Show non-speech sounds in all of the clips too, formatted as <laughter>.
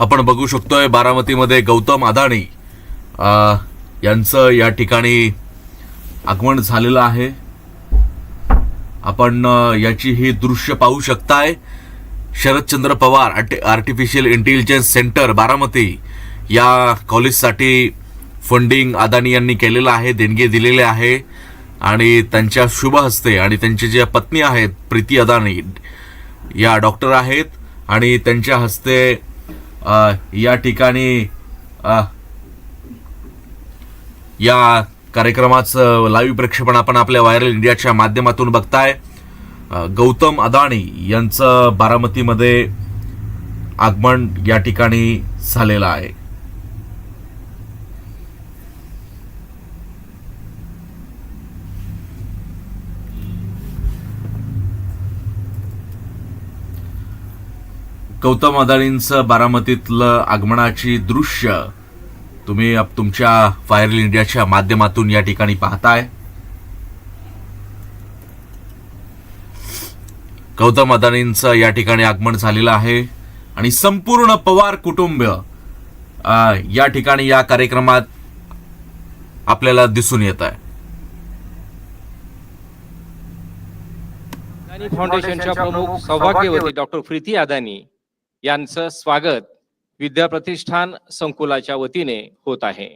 आपण बघू शकतोय बारामतीमध्ये गौतम अदाणी यांचं या ठिकाणी आगमन झालेलं आहे. आपण याची ही दृश्य पाहू शकताय. शरदचंद्र पवार आर्टि आर्टिफिशियल इंटेलिजन्स सेंटर बारामती या कॉलेजसाठी फंडिंग अदानी यांनी केलेलं आहे देणगी दिलेले आहे. आणि त्यांच्या शुभ हस्ते आणि त्यांची ज्या पत्नी आहेत प्रीती अदानी या डॉक्टर आहेत. आणि त्यांच्या हस्ते या ठिकाणी या कार्यक्रमाचं लाईव्ह प्रक्षेपण आपण आपल्या व्हायरल इंडियाच्या माध्यमातून बघताय. गौतम अदाणी यांचं बारामतीमध्ये आगमन या ठिकाणी झालेलं आहे. गौतम अदानींचं बारामतीतलं आगमनाची दृश्य तुम्ही तुमच्या व्हायरल इंडियाच्या माध्यमातून या ठिकाणी पाहताय. गौतम अदानींचं या ठिकाणी आगमन झालेलं आहे आणि संपूर्ण पवार कुटुंब या ठिकाणी या कार्यक्रमात आपल्याला दिसून येत आहे. अदानी फाउंडेशनच्या प्रमुख सौभाग्यवती डॉक्टर प्रीती अदानी यांचं स्वागत विद्या प्रतिष्ठान संकुलाच्या वतीने होत आहे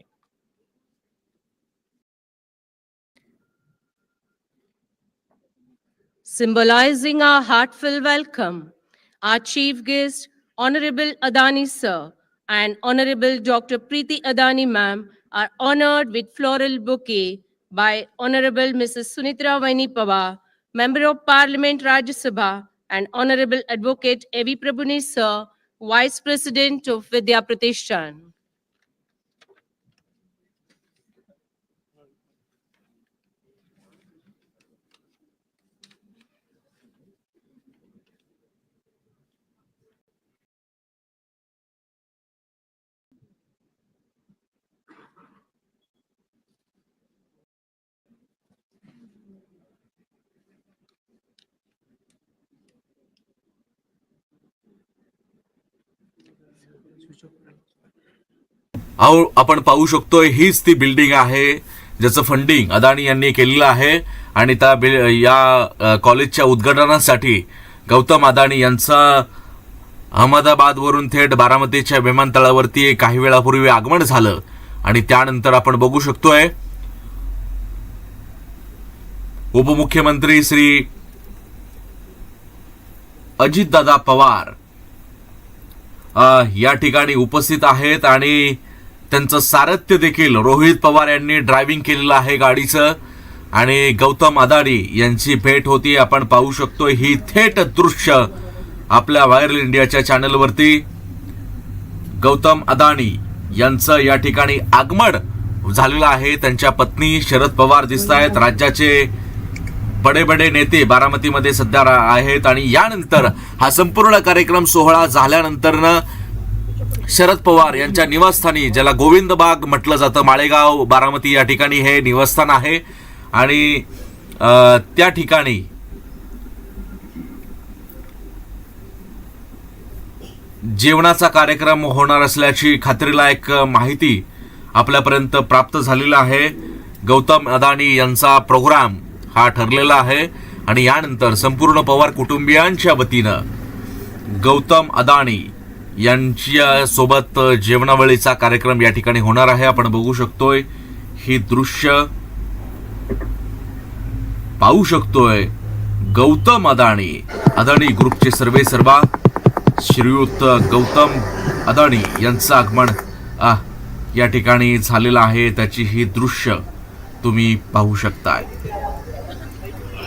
Symbolizing our heartfelt welcome, our chief guest, Honorable Adani Sir and Honorable Dr. Preeti Adani Ma'am are honored with floral bouquet by Honorable Mrs. Sunitra Vaini Pawar, Member of Parliament Rajya Sabha and Honorable Advocate Evi Prabhuni Sir, Vice President of Vidya Pratishthan. अहो आपण पाहू शकतोय हीच ती building आहे ज्याचं funding Adani यांनी केलेलं आहे. आणि त्या या कॉलेजच्या उद्घाटनासाठी गौतम अदानी यांचा अहमदाबादवरून थेट बारामतीच्या विमानतळावरती काही वेळापूर्वी आगमन झालं. आणि त्यानंतर आपण बघू शकतोय उपमुख्यमंत्री श्री अजितदादा पवार या ठिकाणी उपस्थित आहेत आणि त्यांचं सारथ्य देखील. रोहित पवार यांनी ड्रायव्हिंग केलेलं आहे गाडीचं आणि गौतम अदानी यांची भेट होती. आपण पाहू शकतो ही थेट दृश्य आपल्या व्हायरल इंडियाच्या चॅनलवरती गौतम अदानी यांचं या ठिकाणी आगमन झालेलं आहे. त्यांच्या पत्नी शरद पवार दिसत आहेत राज्याचे बडे बडे नेते बारामतीमध्ये सध्या रा- आहेत आणि यानंतर हा संपूर्ण कार्यक्रम सोहळा झाल्यानंतर शरद पवार यांच्या निवासस्थानी ज्याला गोविंद बाग म्हटलं जातं माळेगाव बारामती या ठिकाणी हे निवासस्थान आहे. आणि त्या ठिकाणी जेवणाचा कार्यक्रम होणार असल्याची खात्रीलायक माहिती आपल्यापर्यंत प्राप्त झालेला आहे. गौतम अदानी यांचा प्रोग्राम हा ठरलेला आहे आणि यानंतर संपूर्ण पवार कुटुंबियांच्या वतीनं गौतम अदाणी यांच्या सोबत जेवणावळीचा कार्यक्रम या ठिकाणी होणार आहे. आपण बघू शकतोय ही दृश्य पाहू शकतोय. गौतम अदाणी अदाणी ग्रुपचे सर्वे सर्वा श्रीयुत गौतम अदाणी यांचं आगमन या ठिकाणी झालेलं आहे. त्याची ही दृश्य तुम्ही पाहू शकताय.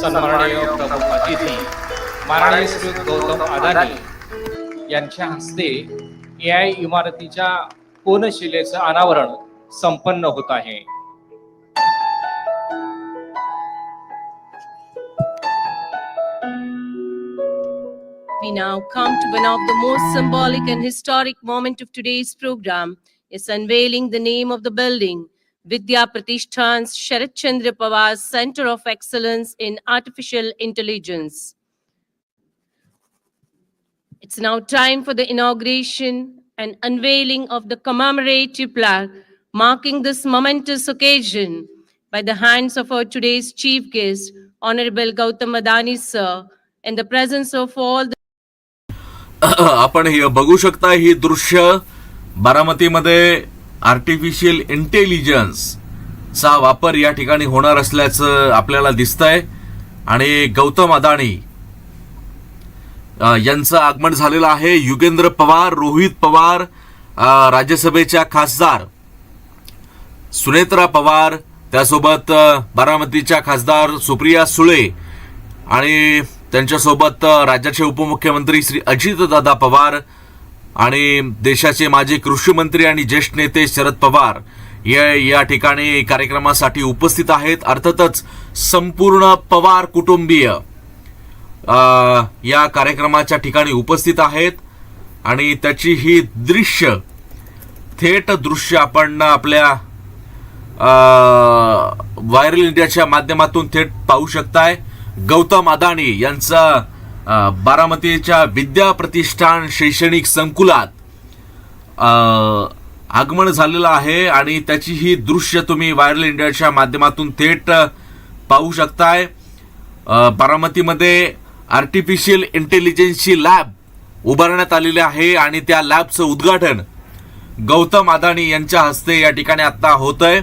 सन्माननीय प्रमुख अतिथी माननीय श्री गौतम अदानी यांच्या हस्ते ए आय इमारतीच्या कोनशिलेचं अनावरण संपन्न होत आहे We now come to one of the most symbolic and historic moment of today's program is unveiling the name of the building, Vidya Pratishthan's Sharat Chandra Pawar Center of Excellence in Artificial Intelligence. It's now time for the inauguration and unveiling of the commemorative plaque marking this momentous occasion by the hands of our today's chief guest, Honorable Gautam Adani, sir, in the presence of all the <coughs> आपण हे बघू शकता ही दृश्य बारामतीमध्ये artificial intelligence चा वापर या ठिकाणी होणार असल्याचं आपल्याला दिसतंय. आणि गौतम अदाणी यांचं आगमन झालेलं आहे. युगेंद्र पवार रोहित पवार राज्यसभेच्या खासदार. सुनेत्रा पवार त्यासोबत बारामतीच्या खासदार सुप्रिया सुळे आणि त्यांच्यासोबत राज्याचे उपमुख्यमंत्री श्री अजितदादा पवार आणि देशाचे माजी कृषी मंत्री आणि ज्येष्ठ नेते शरद पवार या या ठिकाणी कार्यक्रमासाठी उपस्थित आहेत. अर्थातच संपूर्ण पवार कुटुंबीय या कार्यक्रमाच्या ठिकाणी उपस्थित आहेत. आणि त्याची ही दृश्य थेट दृश्य आपण आपल्या व्हायरल इंडियाच्या माध्यमातून थेट पाहू शकताय. गौतम अदानी यांचा बारामतीच्या विद्या प्रतिष्ठान शैक्षणिक संकुलात आगमन झालेलं आहे आणि त्याची ही दृश्य तुम्ही व्हायरल इंडियाच्या माध्यमातून थेट पाहू शकताय. बारामतीमध्ये आर्टिफिशियल इंटेलिजन्सची लॅब उभारण्यात आलेली आहे आणि त्या लॅबचं उद्घाटन गौतम अदानी यांच्या हस्ते या ठिकाणी आत्ता होत आहे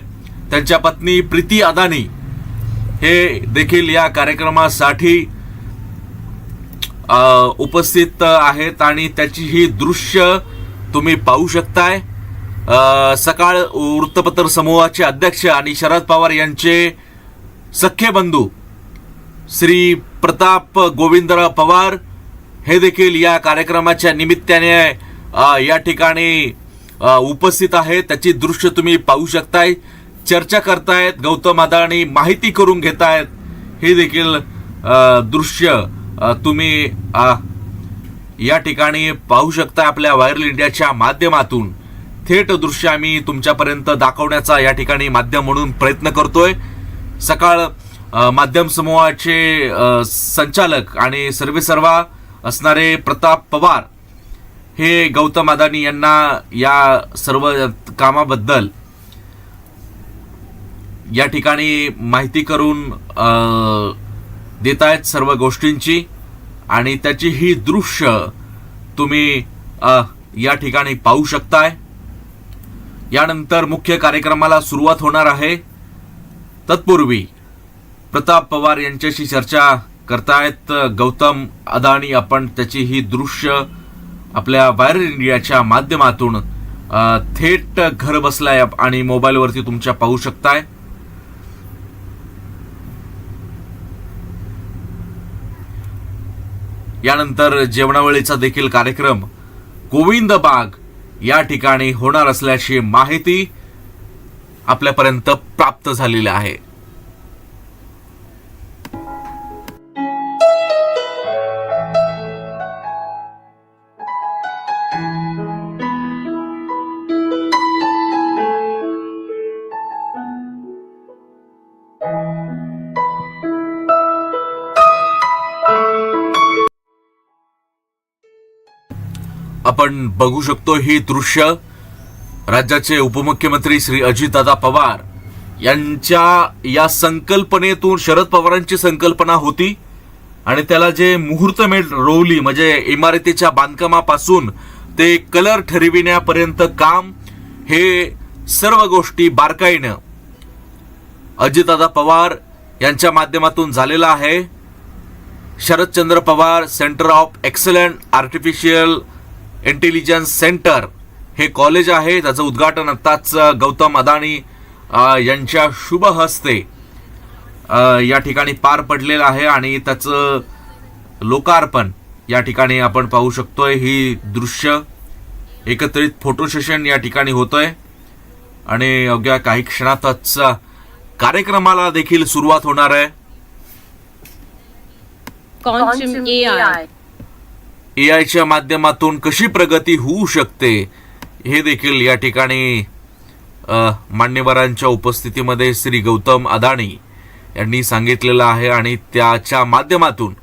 त्यांच्या पत्नी प्रीती अदानी हे देखील या कार्यक्रमासाठी उपस्थित आहेत आणि त्याची ही दृश्य तुम्ही पाहू शकताय. सकाळ वृत्तपत्र समूहाचे अध्यक्ष आणि शरद पवार यांचे सख्खे बंधू श्री प्रताप गोविंदराव पवार हे देखील या कार्यक्रमाच्या निमित्ताने या ठिकाणी उपस्थित आहेत. त्याची दृश्य तुम्ही पाहू शकताय. चर्चा करतायत. गौतम अदाणी माहिती करून घेतायत. हे देखील दृश्य तुम्ही या ठिकाणी पाहू शकता आपल्या व्हायरल इंडियाच्या माध्यमातून. थेट दृश्य आम्ही तुमच्यापर्यंत दाखवण्याचा या ठिकाणी माध्यम म्हणून प्रयत्न करतोय. सकाळ माध्यम समूहाचे संचालक आणि सर्वेसर्वा असणारे प्रताप पवार हे गौतम अदानी यांना या सर्व कामाबद्दल या ठिकाणी माहिती करून देत आहेत सर्व गोष्टींची आणि त्याची ही दृश्य तुम्ही या ठिकाणी पाहू शकताय. यानंतर मुख्य कार्यक्रमाला सुरुवात होणार आहे. तत्पूर्वी प्रताप पवार यांच्याशी चर्चा करतायत. गौतम अदानी आपण त्याची ही दृश्य आपल्या व्हायरल इंडियाच्या माध्यमातून थेट घर बसलाय आणि मोबाईलवरती तुमच्या पाहू शकताय. यानंतर जेवणावेळीचा देखील कार्यक्रम गोविंद बाग या ठिकाणी होणार असल्याची माहिती आपल्यापर्यंत प्राप्त झालेली आहे. आपण बघू शकतो ही दृश्य राज्याचे उपमुख्यमंत्री श्री अजितदादा पवार यांच्या या संकल्पनेतून शरद पवारांची संकल्पना होती आणि त्याला जे मुहूर्तमेढ रोवली म्हणजे इमारतीच्या बांधकामापासून ते कलर ठरविण्यापर्यंत काम हे सर्व गोष्टी बारकाईनं अजितदादा पवार यांच्या माध्यमातून झालेला आहे. Sharadchandra Pawar centre of excellent artificial intelligence centre हे कॉलेज आहे. त्याचं उद्घाटन आत्ताच गौतम अदानी यांच्या शुभ हस्ते या ठिकाणी पार पडलेलं आहे आणि त्याचं लोकार्पण या ठिकाणी आपण पाहू शकतोय. ही दृश्य एकत्रित फोटो सेशन या ठिकाणी होतंय. आणि अवघ्या काही क्षणातच कार्यक्रमाला देखील सुरुवात होणार आहे. ए आयच्या माध्यमातून कशी प्रगती होऊ शकते हे देखील या ठिकाणी मान्यवरांच्या उपस्थितीमध्ये श्री गौतम अदाणी यांनी सांगितलेलं आहे आणि त्याच्या माध्यमातून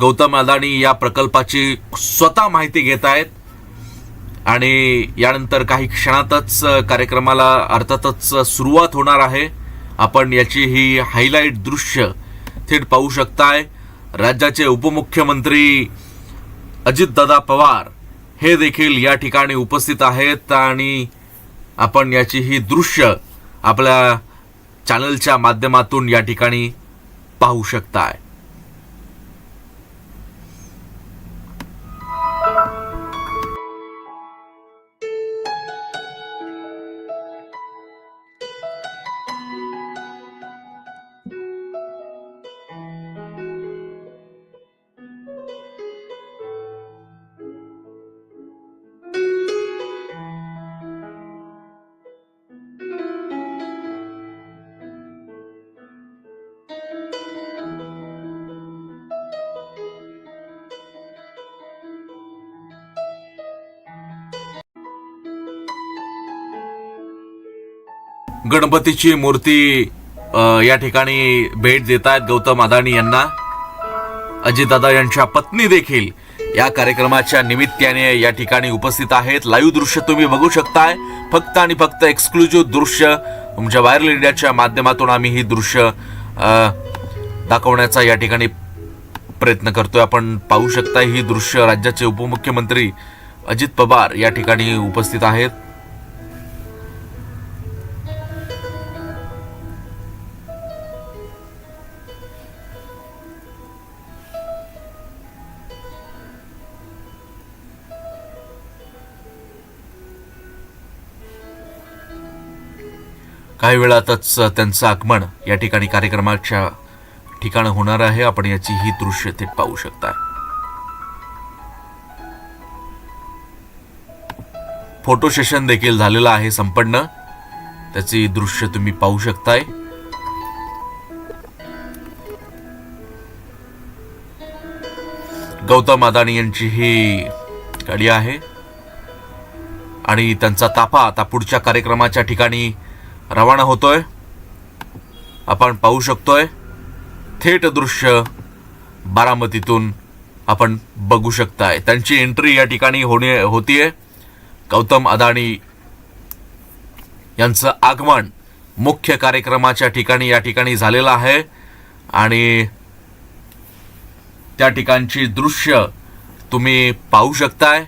गौतम अदाणी या प्रकल्पाची स्वतः माहिती घेत आहेत आणि यानंतर काही क्षणातच कार्यक्रमाला अर्थातच सुरुवात होणार आहे. आपण याची ही हायलाईट दृश्य थेट पाहू शकताय राज्याचे उपमुख्यमंत्री अजितदादा पवार हे देखील या ठिकाणी उपस्थित आहेत आणि आपण याची ही दृश्य आपल्या चॅनलच्या माध्यमातून या ठिकाणी पाहू शकताय. गणपतीची मूर्ती या ठिकाणी भेट देत आहेत गौतम अदानी यांना. अजितदादा यांच्या पत्नी देखील या कार्यक्रमाच्या निमित्ताने या ठिकाणी उपस्थित आहेत. लाईव्ह दृश्य तुम्ही बघू शकताय. फक्त आणि फक्त एक्सक्लुझिव्ह दृश्य तुमच्या व्हायरल इंडियाच्या माध्यमातून आम्ही ही दृश्य दाखवण्याचा या ठिकाणी प्रयत्न करतोय. आपण पाहू शकता ही दृश्य राज्याचे उपमुख्यमंत्री अजित पवार या ठिकाणी उपस्थित आहेत. काही वेळातच त्यांचं आगमन या ठिकाणी कार्यक्रमाच्या ठिकाण होणार आहे. आपण याची ही दृश्य थेट पाहू शकता. फोटो सेशन देखील झालेलं आहे संपन्न. त्याची दृश्य तुम्ही पाहू शकताय. गौतम अदानी यांची ही गाडी आहे. आणि त्यांचा ताफा आता पुढच्या कार्यक्रमाच्या ठिकाणी रवाना होतोय. आपण पाहू शकतोय थेट दृश्य बारामतीतून आपण बघू शकताय. त्यांची एंट्री या ठिकाणी होणे होतीये. गौतम अदाणी यांचं आगमन मुख्य कार्यक्रमाच्या ठिकाणी या ठिकाणी झालेलं आहे. आणि त्या ठिकाणची दृश्य तुम्ही पाहू शकताय.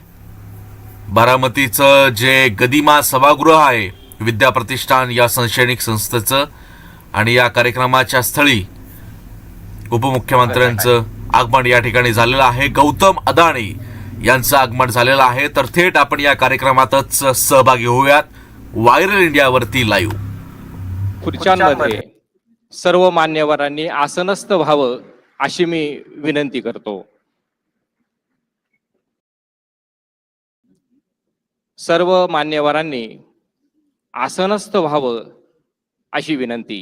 बारामतीचं जे गदिमा सभागृह आहे विद्या प्रतिष्ठान या शैक्षणिक संस्थेचं आणि या कार्यक्रमाच्या स्थळी उपमुख्यमंत्र्यांचं आगमन या ठिकाणी झालेलं आहे. गौतम अदाणी यांचं आगमन झालेलं आहे. तर थेट आपण या कार्यक्रमातच सहभागी होऊयात. व्हायरल इंडियावरती लाईव्ह खुर्च्यांमध्ये सर्व मान्यवरांनी आसनस्थ व्हावं अशी मी विनंती करतो. सर्व मान्यवरांनी आसनस्थ व्हावं अशी विनंती.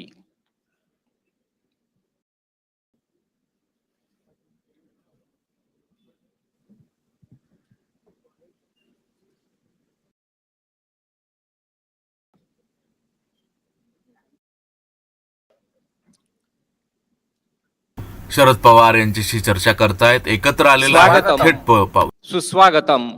शरद पवार यांच्याशी चर्चा करतायत. एकत्र आलेला. थेट सुस्वागतम.